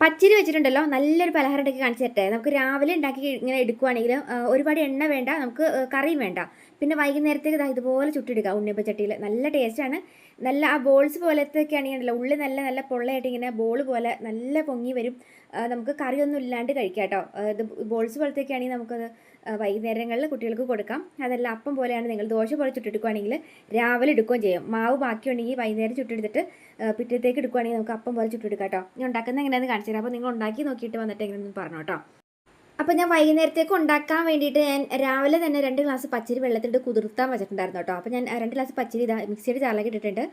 പച്ചരി വെച്ചിട്ടുണ്ടല്ലോ നല്ലൊരു പലഹാരം ഉണ്ടാക്കി കാണിച്ചു തരട്ടെ. നമുക്ക് രാവിലെ ഉണ്ടാക്കി ഇങ്ങനെ എടുക്കുവാണെങ്കിൽ ഒരുപാട് എണ്ണ വേണ്ട നമുക്ക് കറിയും വേണ്ട. പിന്നെ വൈകുന്നേരത്തേക്ക് ഇതാ ഇതുപോലെ ചുട്ടിടുക ചുട്ടെടുക്കുക ഉണ്ണിയപ്പച്ചട്ടിയിൽ നല്ല ടേസ്റ്റാണ് നല്ല ആ ബോൾസ് പോലത്തെയൊക്കെ ആണെങ്കിൽ ഉണ്ടല്ലോ ഉള്ളിൽ നല്ല നല്ല പൊള്ളയായിട്ട് ഇങ്ങനെ ബോൾ പോലെ നല്ല പൊങ്ങി വരും. നമുക്ക് കറിയൊന്നും ഇല്ലാണ്ട് കഴിക്കാം കേട്ടോ. ഇത് ബോൾസ് പോലത്തെയൊക്കെ ആണെങ്കിൽ നമുക്കത് വൈകുന്നേരങ്ങളിൽ കുട്ടികൾക്ക് കൊടുക്കാം. അതല്ല അപ്പം പോലെയാണ് നിങ്ങൾ ദോശ പോലെ ചുട്ടെടുക്കുകയാണെങ്കിൽ രാവിലെ എടുക്കുകയും ചെയ്യും. മാവ് ബാക്കിയുണ്ടെങ്കിൽ വൈകുന്നേരം ചുട്ടെടുത്തിട്ട് പിറ്റത്തേക്ക് എടുക്കുകയാണെങ്കിൽ നമുക്ക് അപ്പം പോലെ ചുട്ടെടുക്കാം കേട്ടോ ഞാൻ ഉണ്ടാക്കുന്ന എങ്ങനെയാണെന്ന് കാണിച്ചു തരാം. അപ്പോൾ നിങ്ങൾ ഉണ്ടാക്കി നോക്കിയിട്ട് വന്നിട്ട് എങ്ങനെയെന്ന് പറഞ്ഞു കേട്ടോ. അപ്പോൾ ഞാൻ വൈകുന്നേരത്തേക്ക് ഉണ്ടാക്കാൻ വേണ്ടിയിട്ട് ഞാൻ രാവിലെ തന്നെ രണ്ട് ഗ്ലാസ് പച്ചരി വെള്ളത്തിലിട്ട് കുതിർത്താൻ വെച്ചിട്ടുണ്ടായിരുന്നു കേട്ടോ. അപ്പോൾ ഞാൻ രണ്ട് ഗ്ലാസ് പച്ചരി ഇതാ മിക്സിയുടെ ചാറിലേക്ക് ഇട്ടിട്ടുണ്ട്.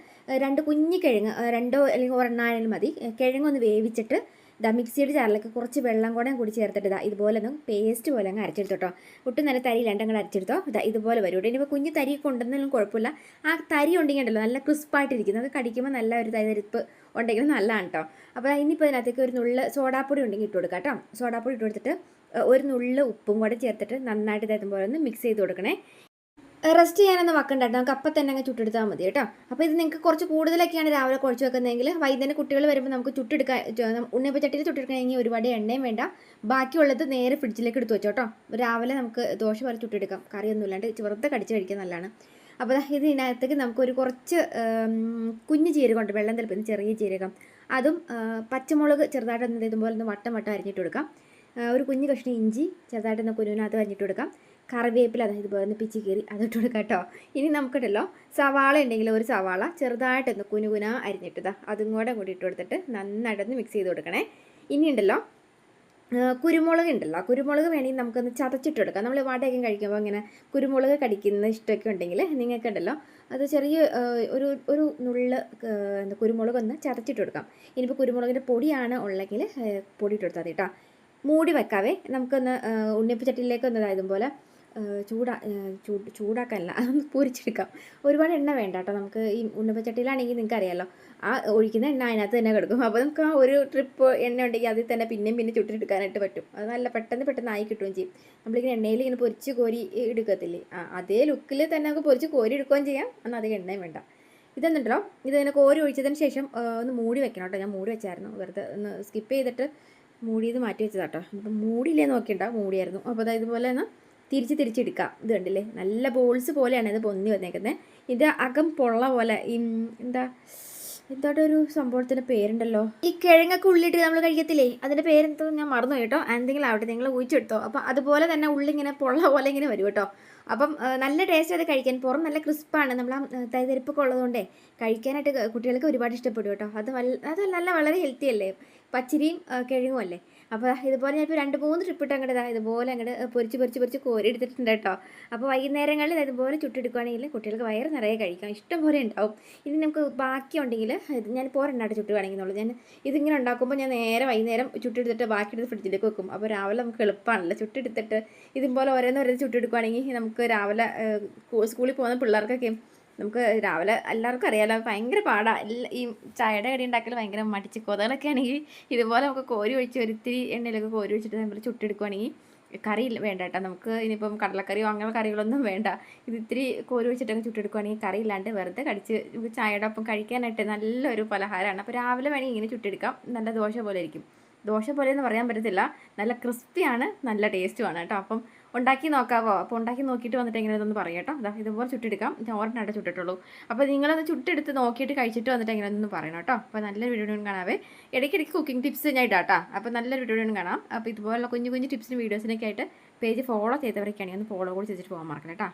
രണ്ട് കുഞ്ഞി കിഴങ്ങ് രണ്ടോ അല്ലെങ്കിൽ ഒരെണ്ണായാലും മതി. കിഴങ്ങൊന്ന് വേവിച്ചിട്ട് ഇതാ മിക്സിയുടെ ചാറിലേക്ക് കുറച്ച് വെള്ളം കൂടെ കൂടി ചേർത്തിട്ട് ഇതാ ഇതുപോലെ ഒന്ന് പേസ്റ്റ് പോലെ അങ്ങ് അരച്ചെടുത്തോട്ടോ ഒട്ടും നല്ല തരി രണ്ടങ്ങൾ അരച്ചെടുത്തോ. ഇതാ ഇതുപോലെ വരും. ഇനിയിപ്പോൾ കുഞ്ഞ് തരി കൊണ്ടുവന്നാലും കുഴപ്പമില്ല. ആ തരി ഉണ്ടെങ്കിൽ ഉണ്ടല്ലോ നല്ല ക്രിസ്പായിട്ടിരിക്കും അത് കടിക്കുമ്പോൾ നല്ല ഒരു തരിപ്പ് ഉണ്ടെങ്കിൽ നല്ലതാണ് കേട്ടോ. അപ്പോൾ ഇനിയിപ്പോൾ അതിനകത്തേക്ക് ഒരു നുള്ള് സോഡാപ്പൊടി ഉണ്ടെങ്കിൽ ഇട്ട് കൊടുക്കാം കേട്ടോ. സോഡാപ്പൊടി ഇട്ട് കൊടുത്തിട്ട് ഒരു നുള്ള് ഉപ്പും കൂടെ ചേർത്തിട്ട് നന്നായിട്ട് ഇതായത് പോലെ ഒന്ന് മിക്സ് ചെയ്ത് കൊടുക്കണേ. റെസ്റ്റ് ചെയ്യാനൊന്നും വെക്കണ്ടായിട്ട് നമുക്ക് അപ്പം തന്നെ അങ്ങ് ചുട്ടെടുത്താൽ മതി കേട്ടോ. അപ്പോൾ ഇത് നിങ്ങൾക്ക് കുറച്ച് കൂടുതലൊക്കെയാണ് രാവിലെ കുഴച്ച് വെക്കുന്നതെങ്കിൽ വൈകുന്നേരം കുട്ടികൾ വരുമ്പോൾ നമുക്ക് ചുട്ടെടുക്കാൻ ഉണ്ണിയപ്പച്ചട്ടിയിൽ ചുട്ടെടുക്കണമെങ്കിൽ ഒരുപാട് എണ്ണയും വേണ്ട. ബാക്കിയുള്ളത് നേരെ ഫ്രിഡ്ജിലേക്ക് എടുത്ത് വെച്ചോ കേട്ടോ. രാവിലെ നമുക്ക് ദോശ പോലെ ചുട്ടെടുക്കാം. കറിയൊന്നും ഇല്ലാണ്ട് വെറുതെ കടിച്ച് കഴിക്കാൻ നല്ലതാണ്. അപ്പോൾ ഇതിനകത്തേക്ക് നമുക്കൊരു കുറച്ച് കുഞ്ഞു ജീരകമുണ്ട് വെള്ളം തിളപ്പിക്കുന്ന ചെറിയ ജീരകം. അതും പച്ചമുളക് ചെറുതായിട്ടൊന്ന് ഇതുപോലെ ഒന്ന് വട്ടം വട്ടം അരിഞ്ഞിട്ട് കൊടുക്കാം. ഒരു കുഞ്ഞു കഷ്ണം ഇഞ്ചി ചെറുതായിട്ടൊന്ന് കുരുവിനകത്ത് അരിഞ്ഞിട്ട് കൊടുക്കാം. കറിവേപ്പില അതായത് ഇതുപോലെ ഒന്ന് പിച്ചി കീറി അതിട്ട് കൊടുക്കാം കേട്ടോ. ഇനി നമുക്കിട്ടല്ലോ സവാള ഉണ്ടെങ്കിൽ ഒരു സവാള ചെറുതായിട്ടൊന്ന് കുനുകുന അരിഞ്ഞിട്ടതാ അതും കൂടെ കൂടി ഇട്ട് കൊടുത്തിട്ട് നന്നായിട്ടൊന്ന് മിക്സ് ചെയ്ത് കൊടുക്കണേ. ഇനി ഉണ്ടല്ലോ കുരുമുളക് ഉണ്ടല്ലോ. കുരുമുളക് വേണമെങ്കിൽ നമുക്കൊന്ന് ചതച്ചിട്ട് കൊടുക്കാം. നമ്മൾ വാടകയും കഴിക്കുമ്പോൾ ഇങ്ങനെ കുരുമുളക് കടിക്കുന്ന ഇഷ്ടമൊക്കെ ഉണ്ടെങ്കിൽ നിങ്ങൾക്ക് ഉണ്ടല്ലോ അത് ചെറിയ ഒരു ഒരു നുള്ള് എന്താ കുരുമുളക് ഒന്ന് ചതച്ചിട്ട് കൊടുക്കാം. ഇനിയിപ്പോൾ കുരുമുളകിന്റെ പൊടിയാണ് ഉള്ളെങ്കിൽ പൊടി ഇട്ട് കൊടുത്താൽ മതി കേട്ടോ. മൂടി വെക്കാവേ. നമുക്കൊന്ന് ആ, ഉണ്ണിയപ്പ ചട്ടിയിലേക്ക് ഒന്ന് ഇതായതും പോലെ ചൂടാ ചൂട് അതൊന്ന് പൊരിച്ചെടുക്കാം. ഒരുപാട് എണ്ണ വേണ്ട കേട്ടോ. നമുക്ക് ഈ ഉണ്ണിയപ്പച്ചട്ടിയിലാണെങ്കിൽ നിങ്ങൾക്ക് അറിയാമല്ലോ ആ ഒഴിക്കുന്ന എണ്ണ അതിനകത്ത് തന്നെ കിടക്കും. അപ്പോൾ നമുക്ക് ആ ഒരു ട്രിപ്പ് എണ്ണ ഉണ്ടെങ്കിൽ അതിൽ തന്നെ പിന്നെയും പിന്നെ ചുട്ടിട്ടെടുക്കാനായിട്ട് പറ്റും. അത് നല്ല പെട്ടെന്ന് പെട്ടെന്ന് ആയി കിട്ടുകയും ചെയ്യും. നമ്മളിങ്ങനെ എണ്ണയിൽ ഇങ്ങനെ പൊരിച്ച് കോരി എടുക്കത്തില്ലേ? ആ അതേ ലുക്കിൽ തന്നെ നമുക്ക് പൊരിച്ച് കോരി എടുക്കുകയും ചെയ്യാം. എന്നാൽ അധികം എണ്ണയും വേണ്ട. ഇതെന്നുണ്ടല്ലോ ഇതിങ്ങനെ കോരി ഒഴിച്ചതിന് ശേഷം ഒന്ന് മൂടി വെക്കണം കേട്ടോ. ഞാൻ മൂടി വെച്ചായിരുന്നു. വെറുതെ ഒന്ന് സ്കിപ്പ് ചെയ്തിട്ട് മൂടിയത് മാറ്റി വെച്ചതാട്ടോ. ഇപ്പം മൂടിയില്ലേ നോക്കിണ്ട മൂടിയായിരുന്നു. അപ്പോൾ അതായത് ഇതുപോലെ തന്നെ തിരിച്ച് തിരിച്ചെടുക്കാം. ഇത് കണ്ടില്ലേ? നല്ല ബോൾസ് പോലെയാണ് ഇത് പൊന്നി വന്നേക്കുന്നത് ഇത് അകം പൊള്ള പോലെ ഈ എന്താ എന്താട്ടോ ഒരു സംഭവത്തിന്റെ പേരുണ്ടല്ലോ? ഈ കിഴങ്ങൊക്കെ ഉള്ളിട്ട് നമ്മൾ കഴിക്കത്തില്ലേ? അതിന്റെ പേരെന്തോ ഞാൻ മറന്നു കേട്ടോ. എന്തെങ്കിലും ആവട്ടെ നിങ്ങൾ ഊഹിച്ചെടുത്തോ. അപ്പം അതുപോലെ തന്നെ ഉള്ളിങ്ങനെ പൊള്ള പോലെ ഇങ്ങനെ വരും കേട്ടോ. അപ്പം നല്ല ടേസ്റ്റ് അത് കഴിക്കാൻ പുറം നല്ല ക്രിസ്പാണ്. നമ്മൾ ആ തൈതരിപ്പൊക്കെ ഉള്ളതുകൊണ്ടേ കഴിക്കാനായിട്ട് കുട്ടികൾക്ക് ഒരുപാട് ഇഷ്ടപ്പെടും കേട്ടോ. അത് അത് നല്ല വളരെ ഹെൽത്തി അല്ലേ? പച്ചരിയും കിഴങ്ങും അല്ലേ? അപ്പോൾ ഇതുപോലെ ഞാനിപ്പോൾ രണ്ട് മൂന്ന് ട്രിപ്പ് ഇട്ട് അങ്ങോട്ട് ഇതുപോലെ അങ്ങോട്ട് പൊരിച്ച് പൊരിച്ച് പൊരിച്ച് കോരി എടുത്തിട്ടുണ്ട് കേട്ടോ. അപ്പോൾ വൈകുന്നേരങ്ങളിൽ ഇതുപോലെ ചുട്ടെടുക്കുകയാണെങ്കിൽ കുട്ടികൾക്ക് വയറ് നിറയെ കഴിക്കാം. ഇഷ്ടം പോലെ ഉണ്ടാവും. ഇനി നമുക്ക് ബാക്കി ഉണ്ടെങ്കിൽ ഇത് ഞാൻ പോരെണ്ണാട്ട് ചുട്ടുവാണെന്നുള്ളൂ ഞാൻ ഇതിങ്ങനെ ഉണ്ടാക്കുമ്പോൾ ഞാൻ നേരെ വൈകുന്നേരം ചുട്ടെടുത്തിട്ട് ബാക്കി എടുത്ത് ഫ്രിഡ്ജിലേക്ക് വെക്കും. അപ്പോൾ രാവിലെ നമുക്ക് എളുപ്പമാണല്ലോ ചുട്ടെടുത്തിട്ട് ഇതുപോലെ ഓരോന്നോരോ ഓരോന്ന് ചുട്ടെടുക്കുകയാണെങ്കിൽ നമുക്ക് രാവിലെ സ്കൂളിൽ പോകുന്ന പിള്ളേർക്കൊക്കെ നമുക്ക് രാവിലെ എല്ലാവർക്കും അറിയാലോ ഭയങ്കര പാടാണ് ഈ ചായയുടെ കടി ഉണ്ടാക്കൽ ഭയങ്കര മടിച്ച് കൊതകളൊക്കെ ആണെങ്കിൽ ഇതുപോലെ നമുക്ക് കോരി ഒഴിച്ച് ഒരിത്തിരി എണ്ണയിലൊക്കെ കോരി ഒഴിച്ചിട്ട് നമ്മൾ ചുട്ടെടുക്കുകയാണെങ്കിൽ കറി വേണ്ട കേട്ടോ. നമുക്ക് ഇനിയിപ്പം കടലക്കറിയോ അങ്ങനെ കറികളൊന്നും വേണ്ട. ഇത് ഇത്തിരി കോരി വെച്ചിട്ടൊക്കെ ചുട്ടെടുക്കുകയാണെങ്കിൽ കറി ഇല്ലാണ്ട് വെറുതെ കടിച്ച് ചായയുടെ ഒപ്പം കഴിക്കാനായിട്ട് നല്ലൊരു പലഹാരമാണ് അപ്പോൾ രാവിലെ വേണമെങ്കിൽ ഇങ്ങനെ ചുട്ടെടുക്കാം. നല്ല ദോശ പോലെ ഇരിക്കും. ദോശ പോലെ എന്ന് പറയാൻ പറ്റത്തില്ല. നല്ല ക്രിസ്പിയാണ് നല്ല ടേസ്റ്റുമാണ് കേട്ടോ. അപ്പം ഉണ്ടാക്കി നോക്കാവോ? അപ്പോൾ ഉണ്ടാക്കി നോക്കിയിട്ട് വന്നിട്ട് എങ്ങനെ പറയാം കേട്ടോ. അതാ ഇതുപോലെ ചുട്ടെടുക്കാം ഞാൻ ഒരെണ്ണായിട്ട് ചുട്ടിട്ടുള്ളൂ. അപ്പോൾ നിങ്ങളത് ചുട്ടെടുത്ത് നോക്കിയിട്ട് കഴിച്ചിട്ട് വന്നിട്ട് എങ്ങനെ ഒന്ന് പറയണം കേട്ടോ. അപ്പോൾ നല്ലൊരു വീഡിയോ കാണാവേ. ഇടയ്ക്കിടയ്ക്ക് കുക്കിംഗ് ടിപ്സ് ഞാൻ ഇടാം കേട്ടോ. അപ്പോൾ നല്ലൊരു വീഡിയോ കാണാം. അപ്പോൾ ഇതുപോലുള്ള കുഞ്ഞു കുഞ്ഞു ടിപ്സിനും വീഡിയോസിനൊക്കെ ആയിട്ട് പേജ് ഫോളോ ചെയ്തവരൊക്കെയാണെങ്കിൽ ഒന്ന് ഫോളോ കൂടി ചെയ്തിട്ട് പോകാൻ മറക്കണം കേട്ടോ.